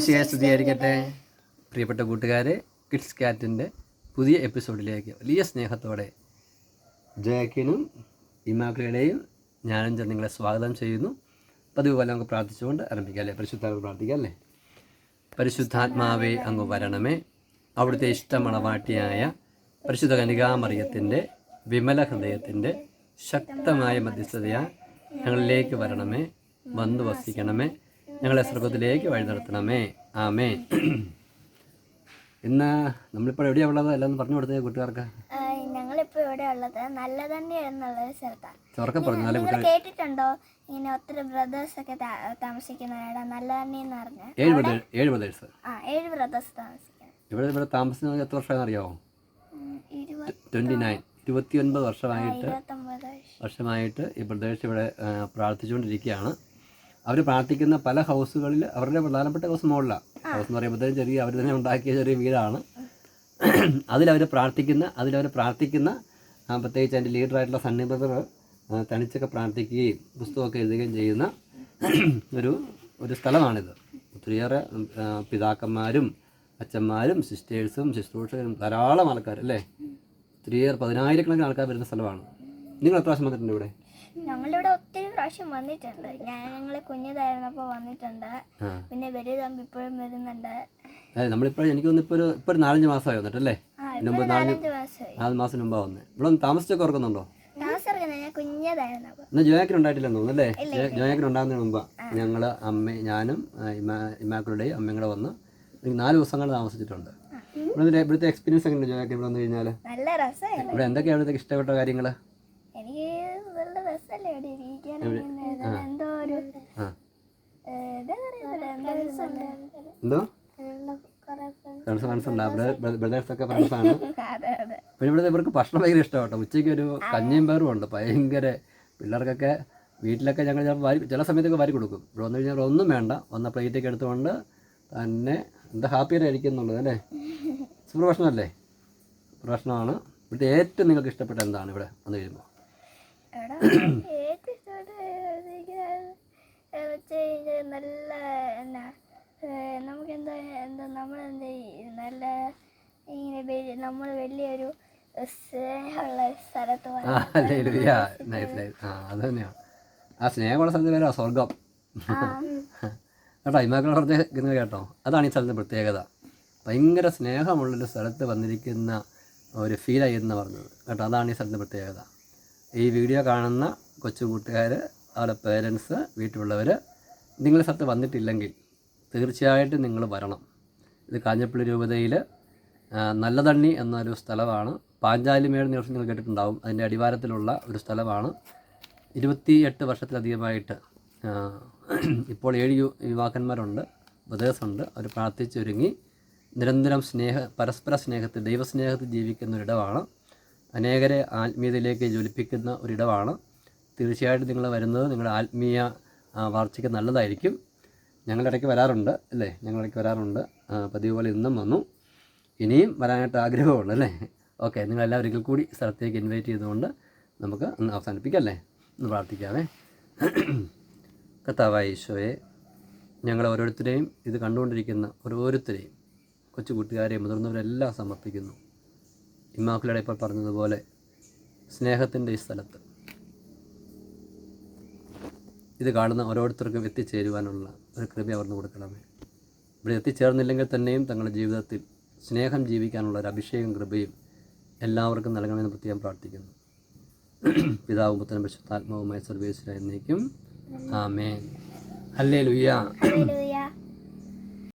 ശിയായ സ്തുതിയായിരിക്കട്ടെ പ്രിയപ്പെട്ട കൂട്ടുകാരെ കിഡ്സ് കാറ്റിന്റെ പുതിയ എപ്പിസോഡിലേക്ക് വലിയ സ്നേഹത്തോടെ ജയക്കിനും ഇമാക്കളുടെയും ഞാനും ചെന്ന് നിങ്ങളെ സ്വാഗതം ചെയ്യുന്നു. പതിവ് പോലെ നമുക്ക് പ്രാർത്ഥിച്ചുകൊണ്ട് ആരംഭിക്കാം അല്ലേ? പരിശുദ്ധാത്മ പ്രാർത്ഥിക്കാം അല്ലേ? പരിശുദ്ധാത്മാവേ അങ്ങ് വരണമേ. അവിടുത്തെ ഇഷ്ടമണവാട്ടിയായ പരിശുദ്ധ കനികാമറിയത്തിന്റെ വിമല ഹൃദയത്തിന്റെ ശക്തമായ മധ്യസ്ഥതയാ ഞങ്ങളിലേക്ക് വരണമേ. വന്നു വസിക്കണമേ ഞങ്ങളെ സ്വർഗത്തിലേക്ക് വഴി നടത്തണമേ. ആമേ ഇന്ന് നമ്മളിപ്പോൾ എവിടെയാണ് ഉള്ളത്? എല്ലാം പറഞ്ഞു കൊടുത്തേ കൂട്ടുകാർക്ക്. ഞങ്ങളിപ്പോ ഇവിടെ ഉള്ളത് നല്ല തന്നെ എന്നുള്ള ഒരു സ്ഥലത്താണ്. ചോർക്കം പറഞ്ഞു നാല് നിങ്ങൾ കുട്ടികൾ കേട്ടിട്ടുണ്ടോ? ഇങ്ങനെ ഒത്തിരി ബ്രദേഴ്സ് ഒക്കെ താമസിക്കുന്ന ഇടം നല്ല തന്നെ എന്ന് പറഞ്ഞ ഏഴ് ബ്രദേഴ്സ് ഏഴ് ബ്രദേഴ്സ് ആ ഏഴ് ബ്രദേഴ്സ് താമസിക്കുന്നത് ഇവിടെ ഇവിടെ താമസിക്കുന്നത് എത്ര വർഷമാണെന്ന് അറിയാമോ ട്വന്റി നയൻ ഇരുപത്തിയൊൻപത് വർഷമായിട്ട് ഇരുപത്തൊമ്പത് വർഷം. വർഷമായിട്ട് ഈ ബ്രദേഴ്സ് ഇവിടെ പ്രാർത്ഥിച്ചുകൊണ്ടിരിക്കുകയാണ്. അവർ പ്രാർത്ഥിക്കുന്ന പല ഹൗസുകളിൽ അവരുടെ പ്രധാനപ്പെട്ട ഹൗസ് മുകളിലാണ് ഹൗസ് എന്ന് പറയുമ്പോഴത്തേക്കും ചെറിയ അവർ തന്നെ ഉണ്ടാക്കിയ ചെറിയ വീടാണ്. അതിലവർ പ്രാർത്ഥിക്കുന്ന അതിലവർ പ്രാർത്ഥിക്കുന്ന പ്രത്യേകിച്ച് അതിന്റെ ലീഡറായിട്ടുള്ള സണ്ണി ബ്രദർ തനിച്ചൊക്കെ പ്രാർത്ഥിക്കുകയും പുസ്തകമൊക്കെ എഴുതുകയും ചെയ്യുന്ന ഒരു ഒരു സ്ഥലമാണിത്. ഒത്തിരിയേറെ പിതാക്കന്മാരും അച്ഛന്മാരും സിസ്റ്റേഴ്സും ശുശ്രൂഷകരും ധാരാളം ആൾക്കാർ അല്ലേ? ഒത്തിരിയേറെ പതിനായിരക്കണക്കിന് ആൾക്കാർ വരുന്ന സ്ഥലമാണ്. നിങ്ങൾ എത്ര പ്രാവശ്യം വന്നിട്ടുണ്ട് ഇവിടെ? ഞങ്ങളിവിടെ ഒത്തിരി പ്രാവശ്യം വന്നിട്ടുണ്ട്. ഞാൻ ഞങ്ങൾ കുഞ്ഞതായിരുന്നപ്പോ വന്നിട്ടുണ്ട്. പിന്നെ വലിയ തമ്പി ഇപ്പോഴും വരുന്നുണ്ട്. നമ്മളിപ്പോഴും എനിക്ക് തോന്നുന്നു ഇപ്പോൾ ഒരു ഇപ്പോൾ ഒരു നാലഞ്ച് മാസമായി വന്നിട്ടല്ലേ മുമ്പ് നാലഞ്ച് നാല് മാസം മുമ്പാണ് വന്നത് ഇവിടെ താമസിച്ചൊക്കെ ഓർക്കുന്നുണ്ടോ? എന്നാൽ ജോയാക്കിന് ഉണ്ടായിട്ടില്ലെന്ന് തോന്നുന്നു അല്ലേ? ജോയാക്കിന് ഉണ്ടാകുന്നതിന് മുമ്പാ ഞങ്ങൾ അമ്മ ഞാനും ഇമാക്കളുടെയും അമ്മയും കൂടെ വന്ന് നാല് ദിവസം കൂടെ താമസിച്ചിട്ടുണ്ട് ഇവിടെ ഇവിടുത്തെ എക്സ്പീരിയൻസ് എങ്ങനെയാണ് ജോയാക്കിന് ഇവിടെ വന്നു കഴിഞ്ഞാൽ രസമായിരുന്നു. ഇവിടെ എന്തൊക്കെയാണ് ഇവിടുത്തെ ഇഷ്ടപ്പെട്ട കാര്യങ്ങൾ എനിക്ക് നല്ല രസമല്ലേ ഇവിടെ ഇരിക്കാൻ എന്തോ ഒരു ആ ഏ, ഇതാ പറയുന്നത്, എന്തോ ഒരു സ്ഥലം. എന്തോ കുറേ friends. ഫ്രണ്ട്സ് ഫ്രണ്ട്സ് ഉണ്ട്. അവിടെ ബ്രദേഴ്സൊക്കെ ഫ്രണ്ട്സാണ് അതെ അതെ. പിന്നെ ഇവിടെ ഇവർക്ക് ഭക്ഷണം ഭയങ്കര ഇഷ്ടമാട്ടോ. ഉച്ചയ്ക്ക് ഒരു കഞ്ഞിയും പേറും ഉണ്ട്. ഭയങ്കര പിള്ളേർക്കൊക്കെ വീട്ടിലൊക്കെ ഞങ്ങൾ ചിലപ്പോൾ വാരി ചില സമയത്തൊക്കെ വാരി കൊടുക്കും. ഇവിടെ വന്നു കഴിഞ്ഞാൽ ഒന്നും വേണ്ട. വന്ന പ്ലേറ്റൊക്കെ എടുത്തുകൊണ്ട് തന്നെ എന്താ ഹാപ്പിയായിട്ട് കഴിക്കുന്നുള്ളത് അല്ലേ? സൂപ്പർ ഭക്ഷണമല്ലേ? സൂപ്പർ ഭക്ഷണമാണ് ഇവിടുത്തെ ഏറ്റവും നിങ്ങൾക്ക് ഇഷ്ടപ്പെട്ട എന്താണ് ഇവിടെ വന്നു കഴിയുമ്പോൾ എടാ, ഏറ്റവും ഇഷ്ടപ്പെട്ട എനിക്ക് വെച്ച് കഴിഞ്ഞാൽ നല്ല എന്നാ നമുക്ക് എന്താ എന്താ നമ്മളെന്താ ഈ നല്ല ഇങ്ങനെ നമ്മൾ വലിയൊരു സ്നേഹമുള്ള സ്ഥലത്ത് ആ അത് തന്നെയാണ് സ്നേഹമുള്ള സ്ഥലത്ത് പേരാ സ്വർഗം കേട്ടോ ഇമാക്കളുടെ ഹൃദയം കേട്ടോ. അതാണ് ഈ സ്ഥലത്തെ പ്രത്യേകത. ഭയങ്കര സ്നേഹമുള്ളൊരു സ്ഥലത്ത് വന്നിരിക്കുന്ന ഒരു ഫീലായി എന്ന് പറഞ്ഞത്. കേട്ടോ അതാണ് ഈ സ്ഥലത്തിന്റെ പ്രത്യേകത. ഈ വീഡിയോ കാണുന്ന കൊച്ചു കൂട്ടുകാർ അവരുടെ പേരൻസ് വീട്ടിലുള്ളവർ നിങ്ങളുടെ സ്ഥലത്ത് വന്നിട്ടില്ലെങ്കിൽ തീർച്ചയായിട്ടും നിങ്ങൾ വരണം. ഇത് കാഞ്ഞപ്പള്ളി രൂപതയിൽ നല്ലതണ്ണി എന്നൊരു സ്ഥലമാണ്. പാഞ്ചാലിമേട് ദിവസം നിങ്ങൾ കേട്ടിട്ടുണ്ടാവും. അതിന്റെ അടിവാരത്തിലുള്ള ഒരു സ്ഥലമാണ്. ഇരുപത്തി എട്ട് വർഷത്തിലധികമായിട്ട് ഇപ്പോൾ ഏഴ് യുവാക്കന്മാരുണ്ട് ബ്രദേഴ്സുണ്ട്. അവർ പ്രാർത്ഥിച്ചൊരുങ്ങി നിരന്തരം സ്നേഹ പരസ്പര സ്നേഹത്തിൽ ദൈവസ്നേഹത്തിൽ ജീവിക്കുന്ന ഒരിടമാണ്. അനേകരെ ആത്മീയതയിലേക്ക് ജ്വലിപ്പിക്കുന്ന ഒരിടമാണ്. തീർച്ചയായിട്ടും നിങ്ങൾ വരുന്നത് നിങ്ങളുടെ ആത്മീയ വളർച്ചയ്ക്ക് നല്ലതായിരിക്കും. ഞങ്ങളിടയ്ക്ക് വരാറുണ്ട് അല്ലേ? ഞങ്ങളുടെ ഞങ്ങളിടയ്ക്ക് വരാറുണ്ട്. പതിവ് പോലെ ഇന്നും വന്നു. ഇനിയും വരാനായിട്ട് ആഗ്രഹമുണ്ട് അല്ലേ? ഓക്കെ ഒരിക്കൽ കൂടി സ്ഥലത്തേക്ക് ഇൻവൈറ്റ് ചെയ്തുകൊണ്ട് നമുക്ക് ഒന്ന് അവസാനിപ്പിക്കാം അല്ലേ ഒന്ന് പ്രാർത്ഥിക്കാമേ കർത്താവായ ഈശോയെ ഞങ്ങൾ ഓരോരുത്തരെയും ഇത് കണ്ടുകൊണ്ടിരിക്കുന്ന ഓരോരുത്തരെയും കൊച്ചു കൂട്ടുകാരെയും മുതിർന്നവരെല്ലാം സമർപ്പിക്കുന്നു. ഇമ്മാക്കുലയുടെ ഇപ്പോൾ പറഞ്ഞതുപോലെ സ്നേഹത്തിന്റെ ഈ സ്ഥലത്ത് ഇത് കാണുന്ന ഓരോരുത്തർക്കും എത്തിച്ചേരുവാനുള്ള ഒരു കൃപ അവർന്ന് കൊടുക്കണമേ. ഇവിടെ എത്തിച്ചേർന്നില്ലെങ്കിൽ തന്നെയും തങ്ങളുടെ ജീവിതത്തിൽ സ്നേഹം ജീവിക്കാനുള്ള ഒരു അഭിഷേകം കൃപയും എല്ലാവർക്കും നൽകണമെന്ന് പ്രത്യേകം പ്രാർത്ഥിക്കുന്നു. പിതാവും പുത്രനും പരിശുദ്ധാത്മാവുമായ സർവേശ്വര എന്നേക്കും. ആമേ അല്ലേ ലുയ്യ